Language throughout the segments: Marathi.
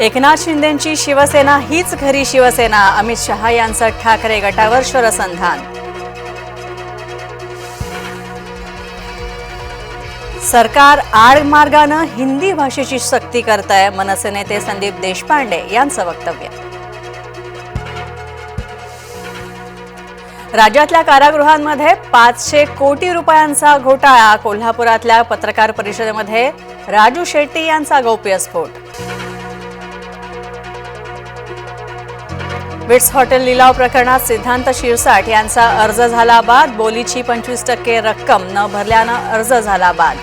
एकनाथ शिंदेंची शिवसेना हीच खरी शिवसेना. अमित शहा यांचं ठाकरे गटावर शरसंधान सरकार आडमार्गानं हिंदी भाषेची सक्ती करत आहे मनसे नेते संदीप देशपांडे यांचं वक्तव्य. राज्यातल्या कारागृहांमध्ये पाचशे कोटी रुपयांचा घोटाळा कोल्हापुरातल्या पत्रकार परिषदेमध्ये राजू शेट्टी यांचा गौप्यस्फोट विट्स हॉटेल लिलाव प्रकरणात सिद्धांत शिरसाट यांचा अर्ज झाला बाद. बोलीची पंचवीस टक्के रक्कम न भरल्यानं अर्ज झाला बाद.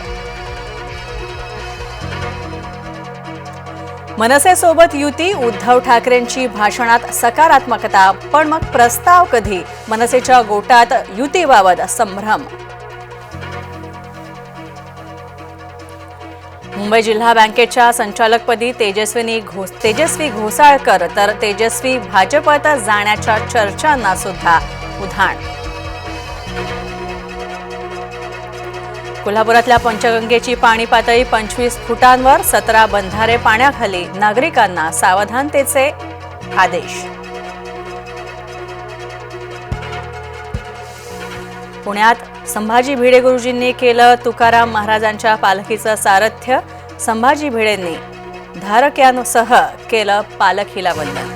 मनसेसोबत युती उद्धव ठाकरेंची भाषणात सकारात्मकता पण मग प्रस्ताव कधी? मनसेच्या गोटात युतीबाबत संभ्रम मुंबई जिल्हा बँकेच्या संचालकपदी तेजस्विनी घोस तेजस्वी घोसाळकर तर तेजस्वी भाजपत जाण्याच्या चर्चांना सुद्धा उधाण. कोल्हापुरातल्या पंचगंगेची पाणी पातळी पंचवीस फुटांवर सतरा बंधारे पाण्याखाली नागरिकांना सावधानतेचे आदेश. पुण्यात संभाजी भिडे गुरुजींनी केलं तुकाराम महाराजांच्या पालखीचं सारथ्य. संभाजी भिडेंनी धारक्यांसह केलं पालखीला वंदन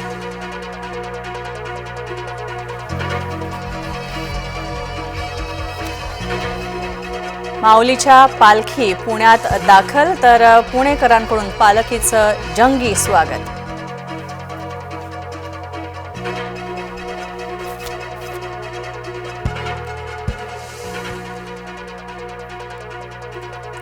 माऊलीच्या पालखी पुण्यात दाखल तर पुणेकरांकडून पालखीचं जंगी स्वागत.